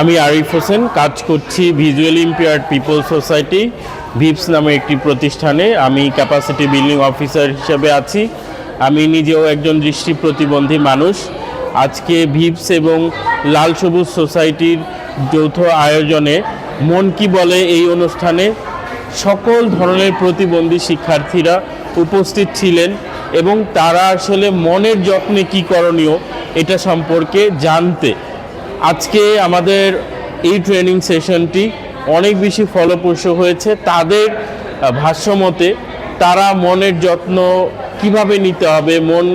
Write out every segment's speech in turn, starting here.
আমি আরিফ হোসেন, কাজ করছি visually impaired people society VIPS নামে একটি প্রতিষ্ঠানে। আমি ক্যাপাসিটি বিল্ডিং অফিসার হিসেবে আছি। আমি নিজেও একজন দৃষ্টি প্রতিবন্ধী মানুষ। আজকে ভিপস এবং লাল সবুজ সোসাইটির যৌথ আয়োজনে মন কি বলে এই অনুষ্ঠানে সকল ধরনের প্রতিবন্ধী শিক্ষার্থীরা উপস্থিত ছিলেন এবং তারা আসলে মনের যত্নে কী করণীয় এটা সম্পর্কে জানতে। আজকে আমাদের এই ট্রেনিং সেশনটি অনেক বেশি ফলপ্রসূ হয়েছে। তাদের ভাষ্যমতে তারা মনের যত্ন কীভাবে নিতে হবে, মন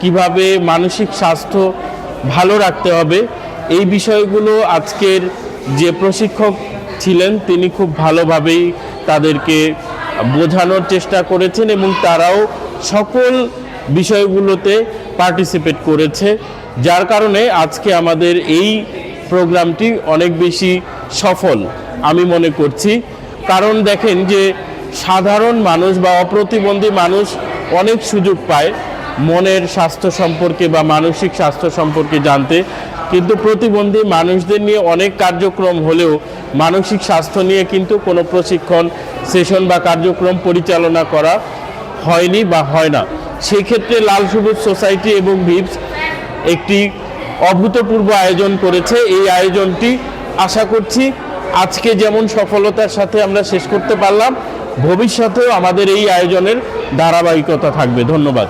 কীভাবে মানসিক স্বাস্থ্য ভালো রাখতে হবে, এই বিষয়গুলো আজকের যে প্রশিক্ষক ছিলেন তিনি খুব ভালোভাবেই তাদেরকে বোঝানোর চেষ্টা করেছেন এবং তারাও সকল বিষয়গুলোতে পার্টিসিপেট করেছে, যার কারণে আজকে আমাদের এই প্রোগ্রামটি অনেক বেশি সফল, আমি মনে করছি। কারণ দেখেন যে সাধারণ মানুষ বা অপ্রতিবন্ধী মানুষ অনেক সুযোগ পায় মনের স্বাস্থ্য সম্পর্কে বা মানসিক স্বাস্থ্য সম্পর্কে জানতে। কিন্তু প্রতিবন্ধী মানুষদের নিয়ে অনেক কার্যক্রম হলেও মানসিক স্বাস্থ্য নিয়ে কিন্তু কোনো প্রশিক্ষণ, সেশন বা কার্যক্রম পরিচালনা করা হয়নি বা হয় না। সেক্ষেত্রে লাল সবুজ সোসাইটি এবং ভিপস একটি অভূতপূর্ব আয়োজন করেছে। এই আয়োজনটি আশা করছি আজকে যেমন সফলতার সাথে আমরা শেষ করতে পারলাম, ভবিষ্যতেও আমাদের এই আয়োজনের ধারাবাহিকতা থাকবে। ধন্যবাদ।